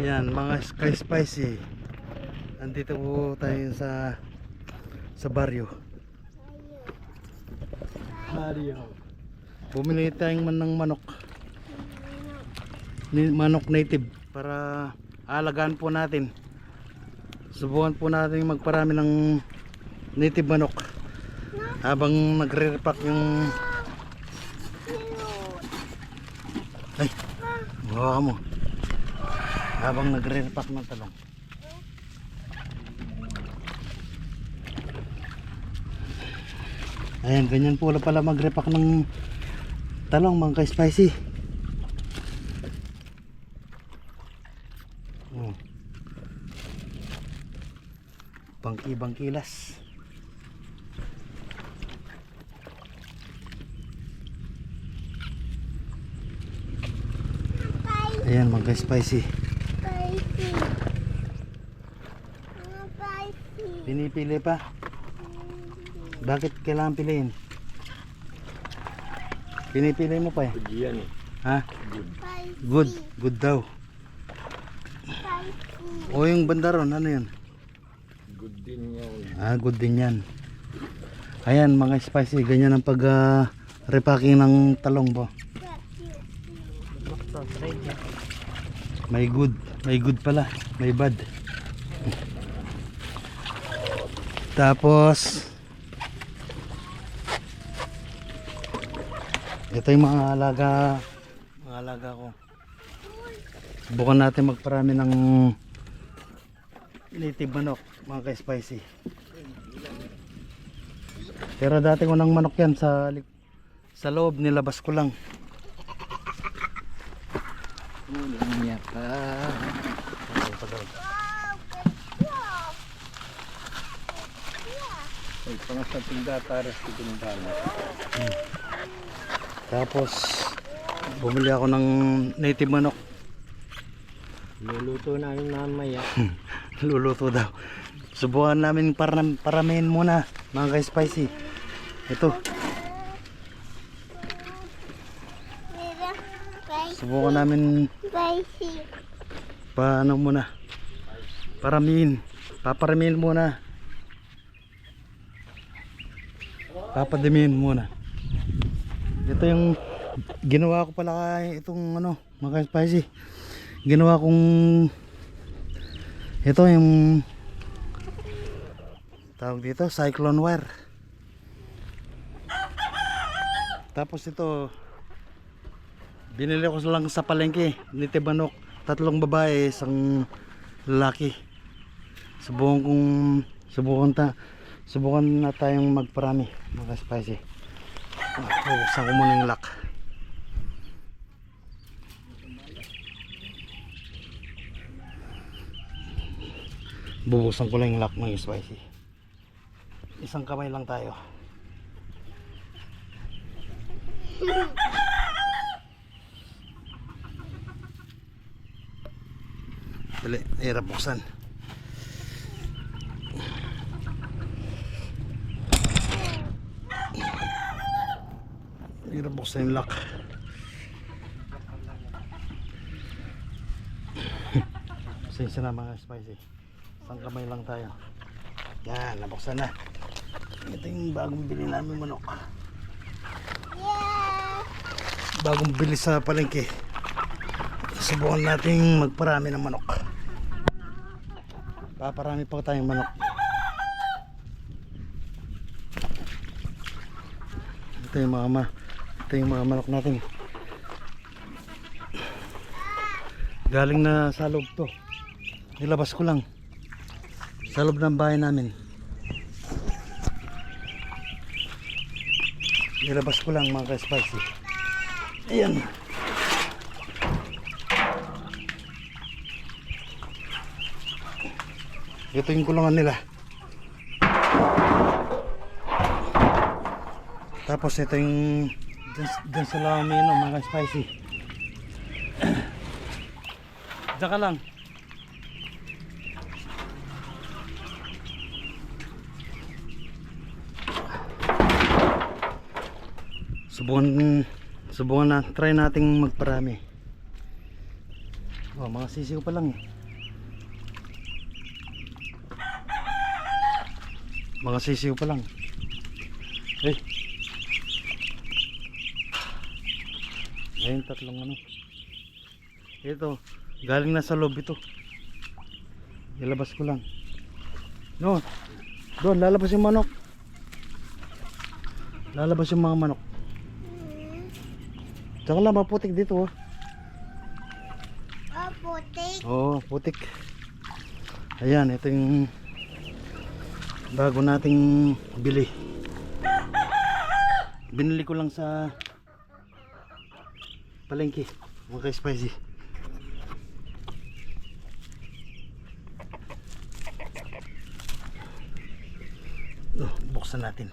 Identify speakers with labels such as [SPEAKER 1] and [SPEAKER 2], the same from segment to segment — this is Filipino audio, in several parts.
[SPEAKER 1] Yan, mga Sky Spicy. Andito po tayo sa sa baryo. Baryo. Bumili tayong man ng manok. Ni- Manok native para alagaan po natin. Subukan po natin magparami ng native manok. Habang nagre-repack yung Ay, hawakan mo. Habang nagre-repack ng talong. Ayan, ganyan po pala mag-repack ng talong mga ka-spicy. Oh. Bangki-bangkilas. Ayan Mga
[SPEAKER 2] spicy.
[SPEAKER 1] Pinipili pa. Bakit kailangan piliin? Pinipili mo pa eh.
[SPEAKER 3] Good yan eh.
[SPEAKER 1] Ha? Good. Good daw. O yung banda ron, ano yun?
[SPEAKER 3] Good din yan.
[SPEAKER 1] Ah, good din yan. Ayan mga spicy, ganyan ang pag ah, repacking ng talong po. May good, may good pala, may bad. Tapos ito yung mga alaga mga alaga ko. Subukan natin magparami ng native manok, mga ka-spicy. Pero dati ko ng manok yan sa sa loob nilabas ko lang.
[SPEAKER 3] Ulang niya ka. Ay, pangasaping dataras ko tinutala.
[SPEAKER 1] Tapos bumili ako ng native manok.
[SPEAKER 3] Luluto namin mamaya.
[SPEAKER 1] Luluto daw. Subukan namin para paramihin muna mga ka-spicy. Ito,
[SPEAKER 2] Mira. Spicy.
[SPEAKER 1] subukan namin
[SPEAKER 2] Spicy.
[SPEAKER 1] paano muna. Paramihin. Paparamihin muna. Papadamihin muna. Ito yung ginawa ko pala itong ano, mga spicy. Ginawa kong ito yung tawag dito, cyclone wire. Tapos ito binili ko lang sa palengke, nite manok, tatlong babae, isang lalaki. Subukan kong subukan ta subukan na tayong magparami mga spicy. Bubuksan ko muna yung lock. Bubuksan ko lang yung lock mga spicy. Isang kamay lang tayo. Dali, hirap buksan. Buksan yung lock. Pasensya na mga spicy. Isang kamay lang tayo. Yan, nabuksan na. Ito yung bagong bili namin manok.
[SPEAKER 2] Yeah.
[SPEAKER 1] Bagong bili sa palengke. Subukan natin magparami ng manok. Paparami pa tayong manok. Ito yung mga ma ito yung mga manok natin. Galing na sa loob to. Nilabas ko lang. Sa loob ng bahay namin. Nilabas ko lang mga ka-spicy. Ayan. Ito yung kulungan nila. Tapos ito yung dyan sa lamino mga spicy. Diyan lang. Subukan subukan na try nating magparami. Oh, mga sisiw pa lang eh. Mga sisiw pa lang. Eh. Ayun, tatlong ano. Ito, galing na sa loob ito. Ilabas ko lang. No, doon, lalabas yung manok. Lalabas yung mga manok. Tsaka lang, maputik dito oh.
[SPEAKER 2] Oh, putik.
[SPEAKER 1] Oo, putik. Ayan, ito yung bago nating bili. Binili ko lang sa palengke, mga ka-spicy. Oh, buksan natin.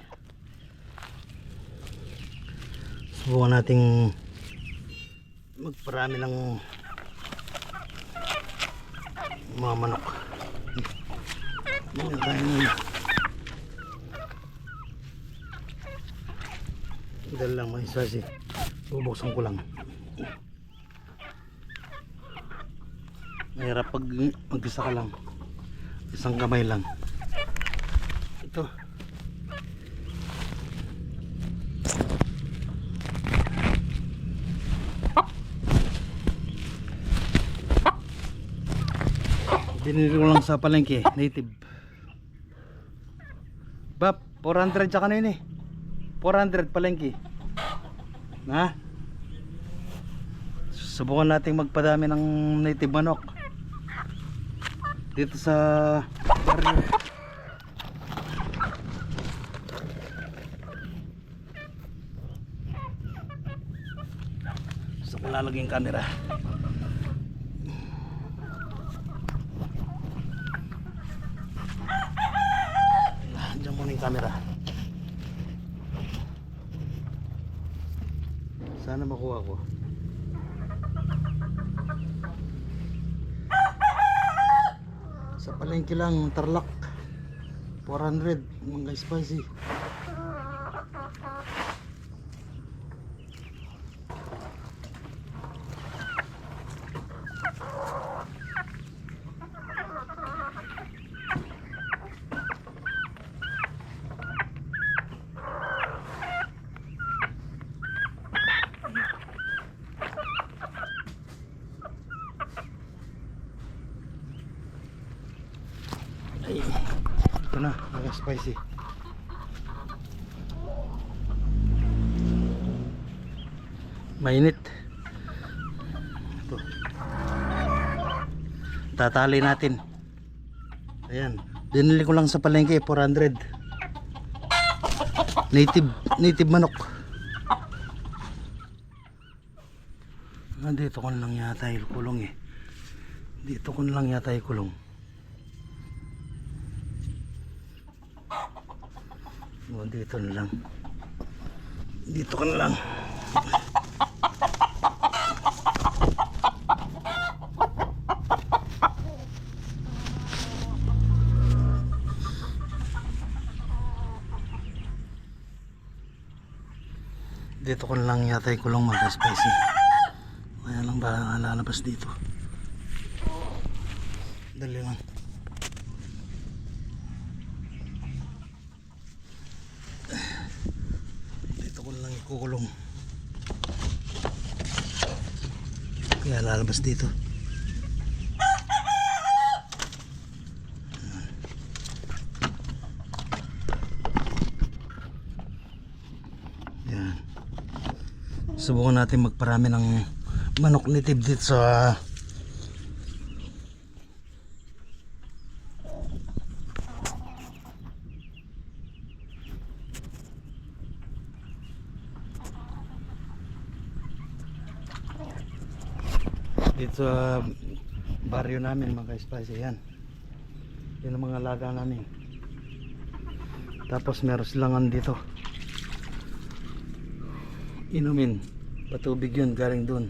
[SPEAKER 1] Subukan nating magparami ng mga manok. Yan tayo muna. Dahil lang may sasi. Bubuksan ko lang. Mahirap pag mag-isa ka lang. Isang kamay lang. Ito. Binili ko lang sa palengke, native. Bap, 400 sa kanina eh. 400 palengke. Na? Subukan nating magpadami ng native manok. Dito sa barrio. Gusto ko lalagay yung camera. Diyan muna yung camera. Sana makuha ko. Sa palengke lang, tarlak. 400, mga spicy. Ay, ito na, mga spicy. Mainit. Ito. Tatali natin. Ayan. Dinili ko lang sa palengke, 400. Native, native manok. Nandito ko lang yata yung kulong eh. Dito ko lang yata yung kulong. O, dito na lang. Dito ka na lang. Dito ko lang yata yung kulong mga spicy. Kaya lang ba lalabas dito. Dali lang. Dito ko na lang ikukulong. Kaya lalabas dito. Yan. Subukan natin magparami ng manok native dito sa dito sa baryo namin mga ka-spicy yan yun ang mga laga namin. Tapos meron silang dito. Inumin. Patubig yun galing dun.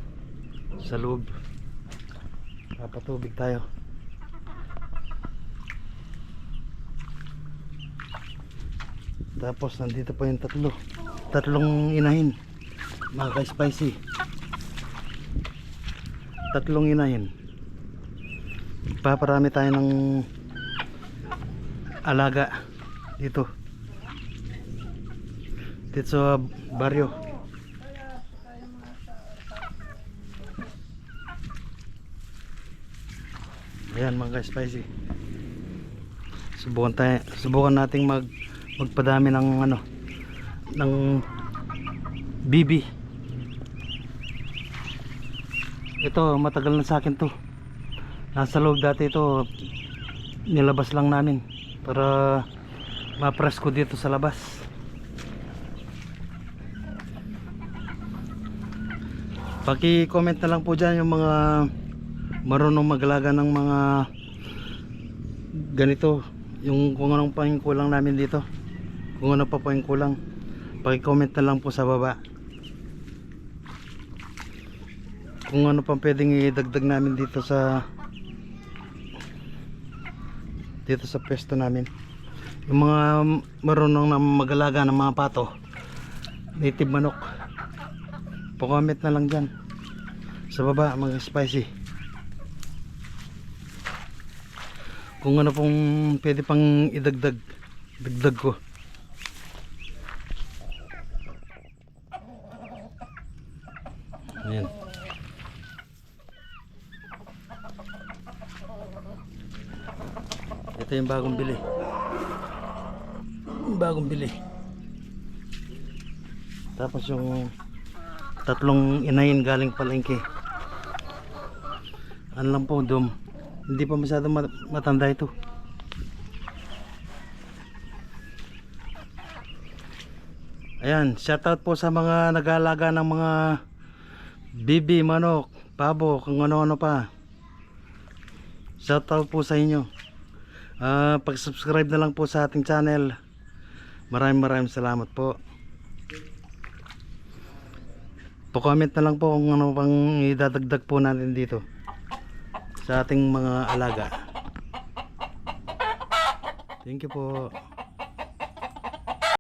[SPEAKER 1] Sa loob. Patubig tayo. Tapos nandito pa yung tatlo. Tatlong inahin. Mga ka-spicy tatlong inahin. Paparami tayo ng alaga dito. Dito sa baryo. Ayan mga spicy subukan tayo subukan nating mag magpadami ng ano ng bibi ito matagal na sa akin to. Nasa loob dati ito nilabas lang namin para ma-press ko dito sa labas. Paki-comment na lang po dyan yung mga marunong maglaga ng mga ganito. Yung kung anong pa yung kulang namin dito. Kung ano pa yung kulang paki-comment na lang po sa baba kung ano pa pwedeng idagdag namin dito sa dito sa pwesto namin. Yung mga marunong na magalaga ng mga pato native manok. Pa-comment na lang dyan. Sa baba mga spicy. Kung ano pong pwede pang idagdag dagdag ko ito yung bagong bili. Yung bagong bili. Tapos yung tatlong inayin galing palengke. Ano lang po dum hindi pa masyadong mat- matanda ito. Ayan shoutout po sa mga nag-aalaga ng mga bibi, manok, pabo, kung ano-ano pa. Shoutout po sa inyo Ah, pag-subscribe na lang po sa ating channel maraming maraming salamat po Pa-comment na lang po kung ano pang idadagdag po natin dito sa ating mga alaga. Thank you po.